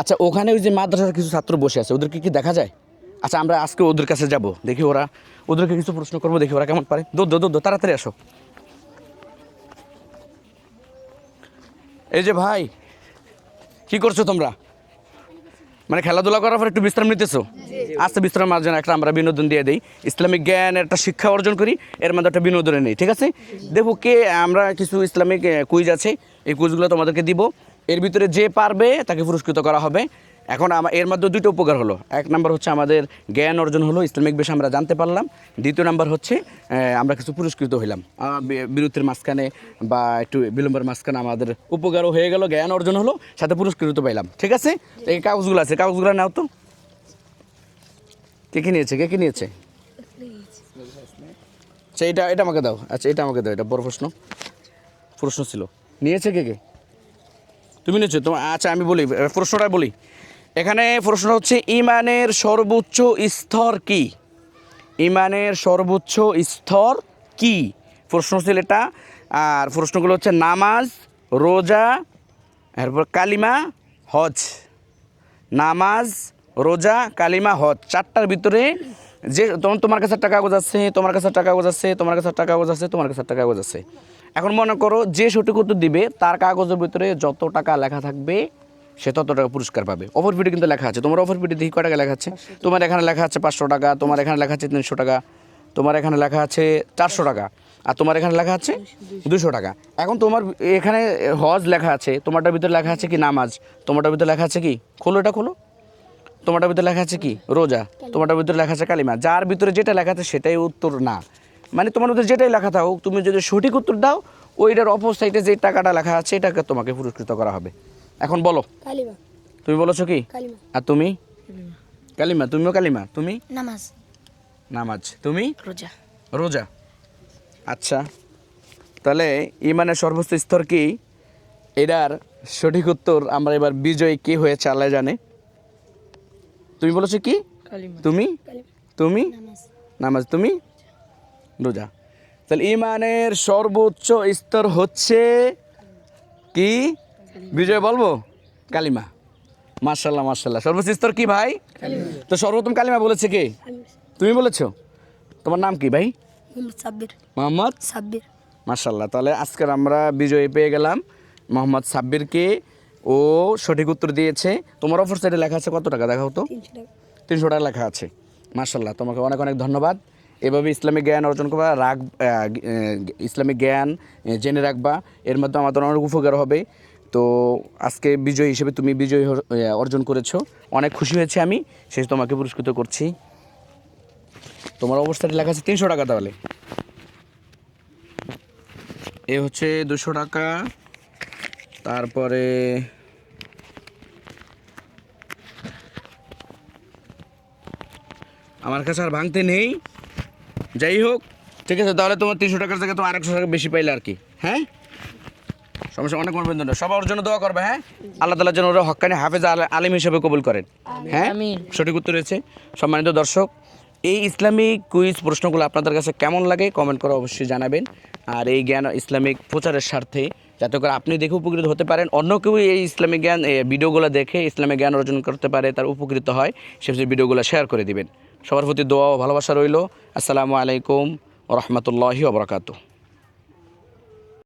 আচ্ছা ওখানে ওই যে মাদ্রাসার কিছু ছাত্র বসে আছে, ওদেরকে কি দেখা যায়? আচ্ছা আমরা আজকে ওদের কাছে যাব, দেখি ওরা, ওদেরকে কিছু প্রশ্ন করব, দেখি ওরা কেমন পারে। দৌড় দৌড় তাড়াতাড়ি আসো। এই যে ভাই, কি করছ তোমরা? মানে খেলাধুলা করার পর একটু বিশ্রাম নিতেছো? আস্তে বিশ্রাম মাঝে একটা আমরা বিনোদন দিয়ে দিই। ইসলামিক জ্ঞান, একটা শিক্ষা অর্জন করি, এর মধ্যে একটা বিনোদনে নেই, ঠিক আছে? দেখো কে, আমরা কিছু ইসলামিক কুইজ আছে, এই কুইজগুলো তোমাদেরকে দিব। এর ভিতরে যে পারবে তাকে পুরস্কৃত করা হবে। এখন আমার এর মধ্যে দুটো উপকার হলো। এক নাম্বার হচ্ছে আমাদের জ্ঞান অর্জন হলো, ইসলামিক বিষয় আমরা জানতে পারলাম। দ্বিতীয় নাম্বার হচ্ছে আমরা কিছু পুরস্কৃত হইলাম। বিরতির মাঝখানে বা একটু বিলম্বের মাঝখানে আমাদের উপকারও হয়ে গেল, জ্ঞান অর্জন হলো, সাথে পুরস্কৃত পাইলাম। ঠিক আছে? এই কাগজগুলো আছে, কাগজগুলো নাও তো। কে কে নিয়েছে? কে কে নিয়েছে? আচ্ছা এটা এটা আমাকে দাও। আচ্ছা এটা আমাকে দাও, এটা বড় প্রশ্ন। প্রশ্ন ছিল। নিয়েছে কে কে? তুমি নিয়েছো তোমার আচ্ছা আমি বলি প্রশ্নটা বলি। এখানে প্রশ্ন হচ্ছে, ইমানের সর্বোচ্চ স্তর কি? ইমানের সর্বোচ্চ স্তর কি? প্রশ্ন ছিল এটা। আর প্রশ্নগুলো হচ্ছে, নামাজ, রোজা, এরপর কালিমা, হজ। নামাজ, রোজা, কালিমা, হজ। চারটার ভিতরে যে তোমার কাছে একটা কাগজ আছে, তোমার কাছে একটা কাগজ আছে, তোমার কাছে একটা কাগজ আছে, তোমার কাছে একটা কাগজ আছে। এখন মনে করো যে সঠিক উত্তর দিবে, তার কাগজের ভিতরে যত টাকা লেখা থাকবে, সে তত টাকা পুরস্কার পাবে। অফার পিটে কিন্তু লেখা আছে। তোমার অফার পিটে দেখি কয় টাকা লেখা আছে? তোমার এখানে লেখা আছে পাঁচশো টাকা, তোমার এখানে লেখা আছে তিনশো টাকা, তোমার এখানে লেখা আছে চারশো টাকা, আর তোমার এখানে লেখা আছে দুশো টাকা। এখন তোমার এখানে হজ লেখা আছে, তোমারটার ভিতরে লেখা আছে কি নামাজ? তোমারটার ভিতরে লেখা আছে কি? খোলো, এটা খোলো। তোমারটার ভিতরে লেখা আছে কি? রোজা। তোমারটার ভিতরে লেখা আছে কালিমা। যার ভিতরে যেটা লেখা আছে সেটাই উত্তর না। মানে তোমার ভিতরে যেটাই লেখা থাকুক তুমি যদি সঠিক উত্তর দাও ওইটার অপর সাইডে যে টাকাটা লেখা আছে এটাকে তোমাকে পুরস্কৃত করা হবে। এখন বলো। কালিমা। তুমি বলেছ কি? আর তুমি? কালিমা। তুমিও কালিমা। তুমি? নামাজ। নামাজ। তুমি? রোজা। রোজা। আচ্ছা। তাহলে ইমানের সর্বোচ্চ স্তর কি? এটার সঠিক উত্তর আমরা এবার বিজয় কে হয়েছে আল্লাহ জানে। তুমি বলেছ কি? তুমি? তুমি? নামাজ। তুমি? রোজা। তাহলে ইমানের সর্বোচ্চ স্তর হচ্ছে কি? বিজয় বলব? কালিমা। মার্শাল্লাহ মার্শাল্লাহ সর্বোচ্চ স্তর কি ভাই? তো সর্বোত্তম কালিমা বলেছে কে? তুমি বলেছ? তোমার নাম কি ভাই? মোহাম্মদ সাব্বির। মোহাম্মদ? সাব্বির। মার্শাল্লাহ তাহলে আজকের আমরা বিজয়ী পেয়ে গেলাম। মোহাম্মদ সাব্বিরকে ও সঠিক উত্তর দিয়েছে। তোমার অফার সাইডে লেখা আছে কত টাকা? দেখা হতো তিনশো টাকা। লেখা আছে। মার্শাল্লাহ তোমাকে অনেক অনেক ধন্যবাদ। এভাবে ইসলামিক জ্ঞান অর্জন করবা রাখ ইসলামিক জ্ঞান জেনে রাখবা। এর মধ্যে আমাদের অনেক উপকার হবে। তো আজকে বিজয়ী হিসেবে তুমি বিজয়ী অর্জন করেছ। অনেক খুশি হয়েছে আমি। শেষ তোমাকে পুরস্কৃত করছি। তোমার অবস্থাটি লেখা আছে তিনশো টাকা তাহলে। এ হচ্ছে দুশো টাকা। তারপরে আমার কাছে আর ভাঙতে নেই। যাই হোক ঠিক আছে তাহলে তোমার তিনশো টাকার জায়গায় তোমার আরেকশো টাকা বেশি পাইলে আর কি হ্যাঁ? সমস্যা অনেক মনে ধন্যবাদ সবার জন্য দোয়া করবে হ্যাঁ? আল্লাহ তালার জন্য ওরা হক্কানি হাফেজ আল- আলিম হিসেবে কবুল করেন হ্যাঁ? সঠিক উত্তর রয়েছে সম্মানিত দর্শক এই ইসলামিক কুইজ প্রশ্নগুলো আপনাদের কাছে কেমন লাগে কমেন্ট করে অবশ্যই জানাবেন। আর এই জ্ঞান ইসলামিক প্রচারের স্বার্থে যাতে করে আপনি দেখে উপকৃত হতে পারেন। অন্য কেউ এই ইসলামিক জ্ঞান ভিডিওগুলো দেখে ইসলামিক জ্ঞান অর্জন করতে পারে, তার উপকৃত হয় সেসব ভিডিওগুলো শেয়ার করে দিবেন। সবার প্রতি দোয়া ও ভালোবাসা রইল। আসসালামু আলাইকুম রহমতুল্লাহি ওবরাকাতু